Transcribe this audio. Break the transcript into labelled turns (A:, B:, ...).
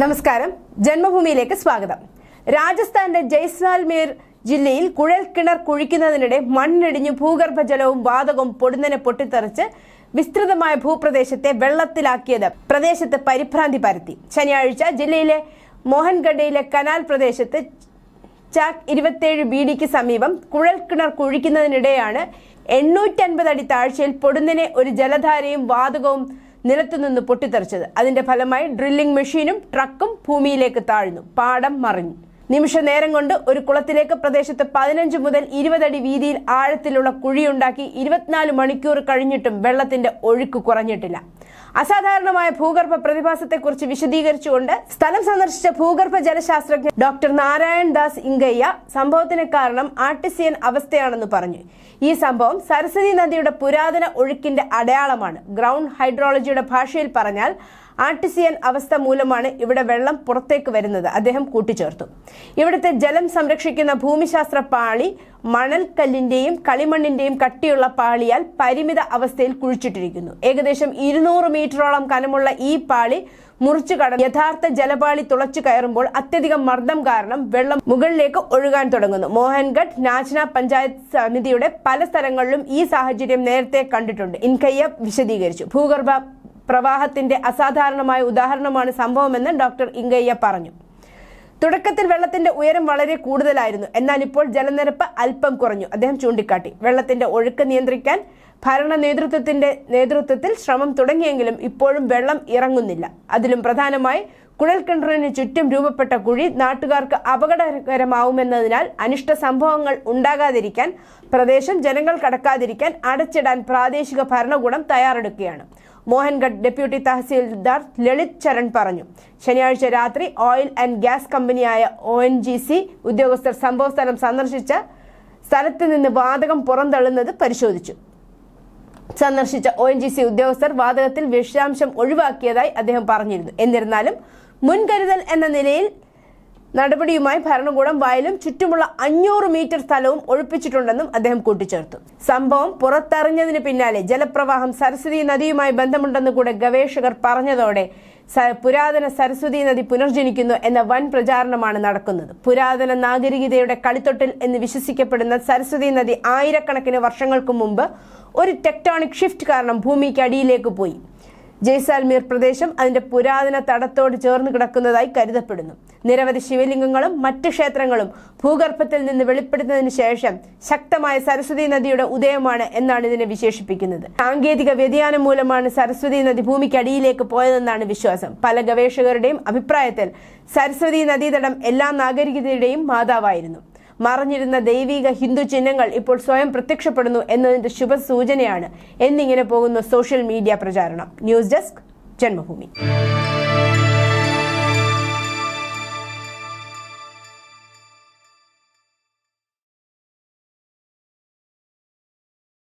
A: നമസ്കാരം. ജന്മഭൂമിയിലേക്ക് സ്വാഗതം. രാജസ്ഥാന്റെ ജയ്സാൽമീർ ജില്ലയിൽ കുഴൽ കിണർ കുഴിക്കുന്നതിനിടെ മണ്ണിടിഞ്ഞ് ഭൂഗർഭജലവും വാതകവും പൊടുന്നനെ പൊട്ടിത്തെറിച്ച് വിസ്തൃതമായ ഭൂപ്രദേശത്തെ വെള്ളത്തിലാക്കിയത് പ്രദേശത്ത് പരിഭ്രാന്തി പരത്തി. ശനിയാഴ്ച ജില്ലയിലെ മോഹൻഗഡയിലെ കനാൽ പ്രദേശത്ത് ചാക്ക് ഇരുപത്തേഴ് ബി ഡിക്ക് സമീപം കുഴൽ കിണർ കുഴിക്കുന്നതിനിടെയാണ് എണ്ണൂറ്റൻപത് അടി താഴ്ചയിൽ പൊടുന്നനെ ഒരു ജലധാരയും വാതകവും നിലത്തുനിന്ന് പൊട്ടിത്തെറിച്ചത്. അതിന്റെ ഫലമായി ഡ്രില്ലിംഗ് മെഷീനും ട്രക്കും ഭൂമിയിലേക്ക് താഴ്ന്നു. പാടം മറിഞ്ഞു. നിമിഷ നേരം കൊണ്ട് ഒരു കുളത്തിലേക്ക് പ്രദേശത്ത് പതിനഞ്ച് മുതൽ ഇരുപതടി വീതിയിൽ ആഴത്തിലുള്ള കുഴിയുണ്ടാക്കി ഇരുപത്തിനാല് മണിക്കൂർ കഴിഞ്ഞിട്ടും വെള്ളത്തിന്റെ ഒഴുക്ക് കുറഞ്ഞിട്ടില്ല. അസാധാരണമായ ഭൂഗർഭ പ്രതിഭാസത്തെക്കുറിച്ച് വിശദീകരിച്ചുകൊണ്ട് സ്ഥലം സന്ദർശിച്ച ഭൂഗർഭ ജലശാസ്ത്രജ്ഞ ഡോക്ടർ നാരായൺ ദാസ് ഇങ്കയ്യ സംഭവത്തിന് കാരണം ആർട്ടിസിയൻ അവസ്ഥയാണെന്ന് പറഞ്ഞു. ഈ സംഭവം സരസ്വതി നദിയുടെ പുരാതന ഒഴുക്കിന്റെ അടയാളമാണ്. ഗ്രൗണ്ട് ഹൈഡ്രോളജിയുടെ ഭാഷയിൽ പറഞ്ഞാൽ ആർട്ടിസിയൻ അവസ്ഥ മൂലമാണ് ഇവിടെ വെള്ളം പുറത്തേക്ക് വരുന്നത്. അദ്ദേഹം കൂട്ടിച്ചേർത്തു. ഇവിടുത്തെ ജലം സംരക്ഷിക്കുന്ന ഭൂമിശാസ്ത്ര പാളി മണൽക്കല്ലിന്റെയും കളിമണ്ണിന്റെയും കട്ടിയുള്ള പാളിയാൽ പരിമിത അവസ്ഥയിൽ കുഴിച്ചിട്ടിരിക്കുന്നു. ഏകദേശം ഇരുന്നൂറ് മീറ്ററോളം കനമുള്ള ഈ പാളി മുറിച്ചു കടന്ന് യഥാർത്ഥ ജലപാളി തുളച്ചു കയറുമ്പോൾ അത്യധികം മർദ്ദം കാരണം വെള്ളം മുകളിലേക്ക് ഒഴുകാൻ തുടങ്ങുന്നു. മോഹൻഗഡ് നാച്ന പഞ്ചായത്ത് സമിതിയുടെ പല സ്ഥലങ്ങളിലും ഈ സാഹചര്യം നേരത്തെ കണ്ടിട്ടുണ്ട്. ഇൻകയ്യ വിശദീകരിച്ചു. ഭൂഗർഭ പ്രവാഹത്തിന്റെ അസാധാരണമായ ഉദാഹരണമാണ് സംഭവമെന്ന് ഡോക്ടർ ഇങ്കയ്യ പറഞ്ഞു. തുടക്കത്തിൽ വെള്ളത്തിന്റെ ഉയരം വളരെ കൂടുതലായിരുന്നു. എന്നാൽ ഇപ്പോൾ ജലനിരപ്പ് അല്പം കുറഞ്ഞു. അദ്ദേഹം ചൂണ്ടിക്കാട്ടി. വെള്ളത്തിന്റെ ഒഴുക്ക് നിയന്ത്രിക്കാൻ ഭരണ നേതൃത്വത്തിന്റെ നേതൃത്വത്തിൽ ശ്രമം തുടങ്ങിയെങ്കിലും ഇപ്പോഴും വെള്ളം ഇറങ്ങുന്നില്ല. അതിലും പ്രധാനമായി കുഴൽക്കിണറിന് ചുറ്റും രൂപപ്പെട്ട കുഴി നാട്ടുകാർക്ക് അപകടകരമാവുമെന്നതിനാൽ അനിഷ്ട സംഭവങ്ങൾ ഉണ്ടാകാതിരിക്കാൻ പ്രദേശം ജനങ്ങൾ കടക്കാതിരിക്കാൻ അടച്ചിടാൻ പ്രാദേശിക ഭരണകൂടം തയ്യാറെടുക്കുകയാണ്. മോഹൻഗഡ് ഡെപ്യൂട്ടി തഹസീൽദാർ ലളിത് ചരൺ പറഞ്ഞു. ശനിയാഴ്ച രാത്രി ഓയിൽ ആൻഡ് ഗ്യാസ് കമ്പനിയായ ഒ എൻ ജി സി ഉദ്യോഗസ്ഥർ സംഭവസ്ഥലം സന്ദർശിച്ച സ്ഥലത്ത് നിന്ന് വാതകം പുറന്തള്ളുന്നത് പരിശോധിച്ചു. സന്ദർശിച്ച ഒ എൻ ജി സി ഉദ്യോഗസ്ഥർ വാതകത്തിൽ വിഷാംശം ഒഴിവാക്കിയതായി അദ്ദേഹം പറഞ്ഞിരുന്നു. എന്നിരുന്നാലും മുൻകരുതൽ എന്ന നിലയിൽ നടപടിയുമായി ഭരണകൂടം വയലും ചുറ്റുമുള്ള അഞ്ഞൂറ് മീറ്റർ സ്ഥലവും ഒഴിപ്പിച്ചിട്ടുണ്ടെന്നും അദ്ദേഹം കൂട്ടിച്ചേർത്തു. സംഭവം പുറത്തറിഞ്ഞതിന് പിന്നാലെ ജലപ്രവാഹം സരസ്വതി നദിയുമായി ബന്ധമുണ്ടെന്ന് കൂടെ ഗവേഷകർ പറഞ്ഞതോടെ പുരാതന സരസ്വതി നദി പുനർജനിക്കുന്നു എന്ന വൻ പ്രചാരണമാണ് നടക്കുന്നത്. പുരാതന നാഗരികതയുടെ കളിത്തൊട്ടിൽ എന്ന് വിശ്വസിക്കപ്പെടുന്ന സരസ്വതി നദി ആയിരക്കണക്കിന് വർഷങ്ങൾക്ക് മുമ്പ് ഒരു ടെക്ടോണിക് ഷിഫ്റ്റ് കാരണം ഭൂമിക്ക് അടിയിലേക്ക് പോയി. ജയ്സാൽമീർ പ്രദേശം അതിന്റെ പുരാതന തടത്തോട് ചേർന്ന് കിടക്കുന്നതായി കരുതപ്പെടുന്നു. നിരവധി ശിവലിംഗങ്ങളും മറ്റ് ക്ഷേത്രങ്ങളും ഭൂഗർഭത്തിൽ നിന്ന് വെളിപ്പെടുന്നതിന് ശേഷം ശക്തമായ സരസ്വതി നദിയുടെ ഉദയമാണ് എന്നാണ് ഇതിനെ വിശേഷിപ്പിക്കുന്നത്. സാങ്കേതിക വ്യതിയാനം മൂലമാണ് സരസ്വതി നദി ഭൂമിക്കടിയിലേക്ക് പോയതെന്നാണ് വിശ്വാസം. പല ഗവേഷകരുടെയും അഭിപ്രായത്തിൽ സരസ്വതി നദീതടം എല്ലാ നാഗരികതയുടെയും മാതാവായിരുന്നു. മറഞ്ഞിരുന്ന ദൈവിക ഹിന്ദു ചിഹ്നങ്ങൾ ഇപ്പോൾ സ്വയം പ്രത്യക്ഷപ്പെടുന്നു എന്നതിന്റെ ശുഭസൂചനയാണ് എന്നിങ്ങനെ പോകുന്ന സോഷ്യൽ മീഡിയ പ്രചാരണം. News desk Janmabhumi.